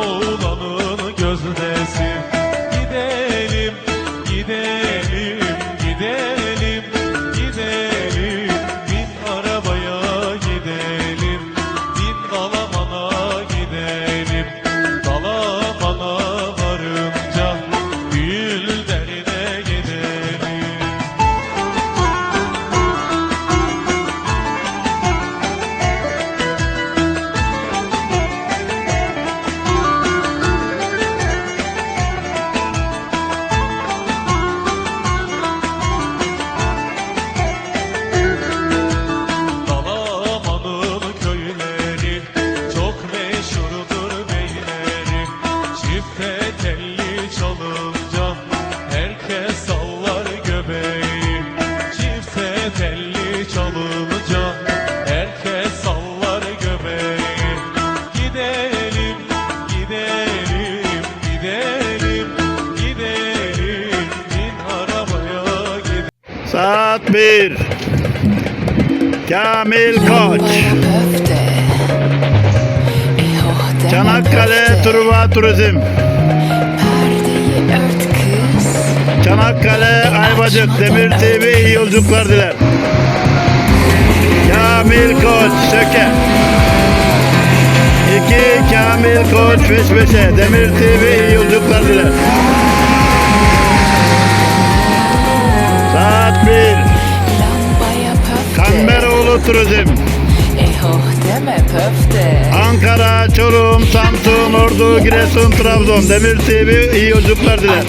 oğlanın gözdesi. Saat 1. Kamil Koç. Çanakkale Truva Turizm. Çanakkale Ayvacık Demir TV yolculuklar diler. Kamil Koç Söke. 2 Kamil Koç peş peşe Demir TV iyi yolculuklar diler. Saat 1. Lambaya pöfte. Kamberoğlu Turizm. Ankara, Çorum, Samsun, Ordu, Giresun, Trabzon, Demir TV iyi yolculuklar diler.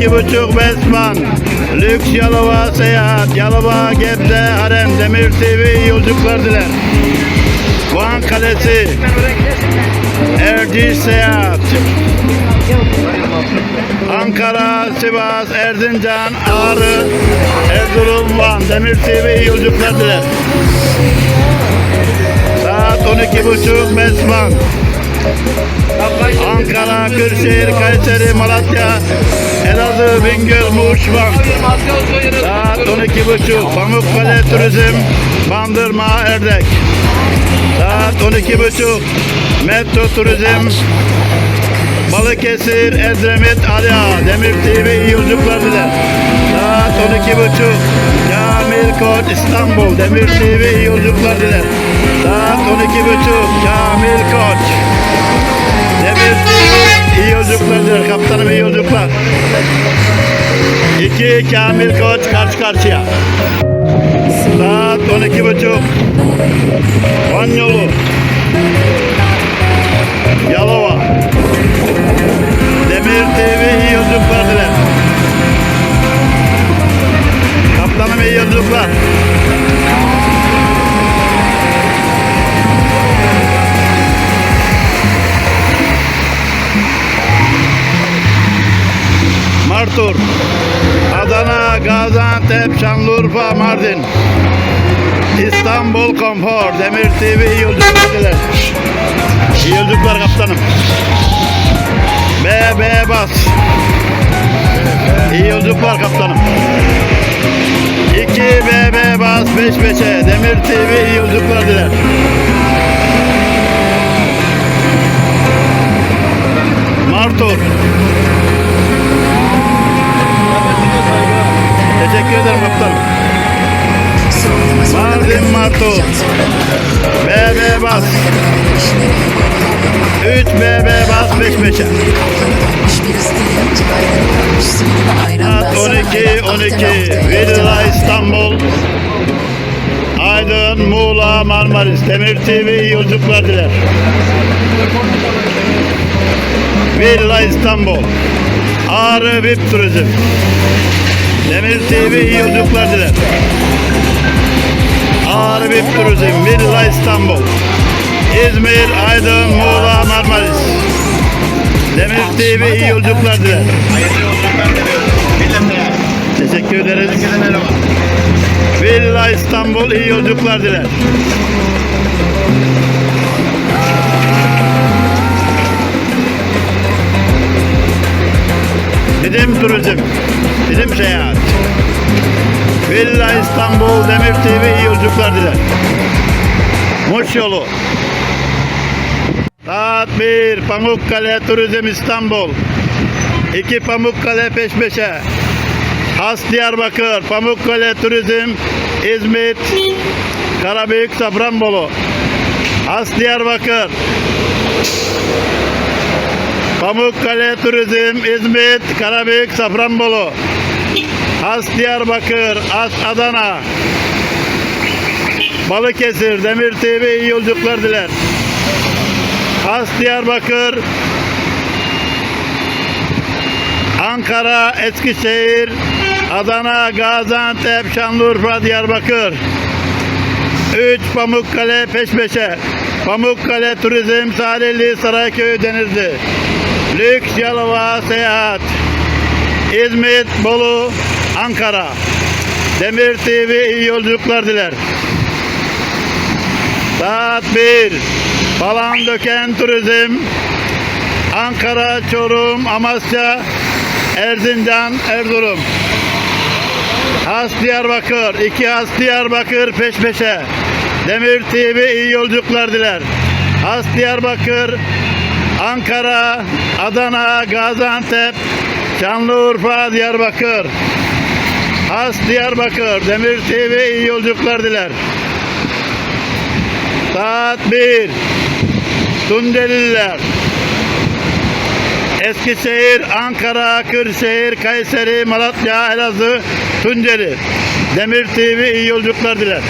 İki buçuk Besman, Lüks Yalova Seyahat, Yalova, Gebze, Harem, Demir TV yolculuklar diler. Van Kalesi, Erciş Seyahat, Ankara, Sivas, Erzincan, Ağrı, Erzurum, Van, Demir TV yolculuklar diler. Saat 12 buçuk Besman, Ankara, Kırşehir, Kayseri, Malatya, Elazığ, Bingöl, Muş, Van. Saat 12.30 Pamukkale Turizm, Bandırma, Erdek. Saat 12.30 Metro Turizm, Balıkesir, Edremit, Aliağa, Demir TV iyi yolculuklar diler. Saat 12.30 Kamil Koç İstanbul, Demir TV iyi yolculuklar diler. Saat 12.30 Kamil Koç. TV iyi yolculuklar diler. Kaptanım iyi yolculuklar. 2 Kamil Koç karşı karşıya. Saat 12.30 Van yolu. Yalova. Demir TV iyi yolculuklar diler. Kaptanım iyi yolculuklar. Adana, Gaziantep, Şanlıurfa, Mardin. İstanbul Konfor, Demir TV yolculuklar. İyi yolculuklar kaptanım. B, B bas. İyi yolculuklar kaptanım. 2 B, B bas 5 5'e Demir TV iyi yolculuklar diler. Martur. Martur. BB bas. 3 BB bas 5 5'e. Saat 12 12 Villa İstanbul. Aydın, Muğla, Marmaris, Demir TV iyi yolculuklar diler. Villa İstanbul. Ağrı VIP Turizm. Demir TV iyi yolculuklar diler. Harbi Turizm, Villa İstanbul, İzmir, Aydın, Muğla, Marmaris. Demir TV iyi yolculuklar diler. Teşekkür ederiz. Villa İstanbul iyi yolculuklar diler. Bizim turizm, bizim seyahat. Villa İstanbul Demir TV iyi yolculuklar diler. Muş yolu. Saat 1 Pamukkale Turizm İstanbul. 2 Pamukkale peş peşe. Has Diyarbakır, Pamukkale Turizm, İzmit, Karabük, Safranbolu. Has Diyarbakır. Pamukkale Turizm, İzmit, Karabük, Safranbolu. Has Diyarbakır, As Adana. Balıkesir, Demir TV iyi yolculuklar diler. Has Diyarbakır, Ankara, Eskişehir, Adana, Gaziantep, Şanlıurfa, Diyarbakır. 3 Pamukkale peş peşe. Pamukkale Turizm, Salihli, Sarayköy, Denizli. Lüks Yalova Seyahat. İzmit, Bolu, Ankara. Demir TV iyi yolculuklar diler. Saat 1. Balan Döken Turizm. Ankara, Çorum, Amasya, Erzincan, Erzurum. Has Diyarbakır, iki Has Diyarbakır peş peşe. Demir TV iyi yolculuklar diler. Has Diyarbakır, Ankara, Adana, Gaziantep, Şanlıurfa, Diyarbakır. Has Diyarbakır, Demir TV iyi yolculuklar diler. Saat 1. Tuncelililer. Eskişehir, Ankara, Kırşehir, Kayseri, Malatya, Elazığ, Tunceli. Demir TV iyi yolculuklar diler.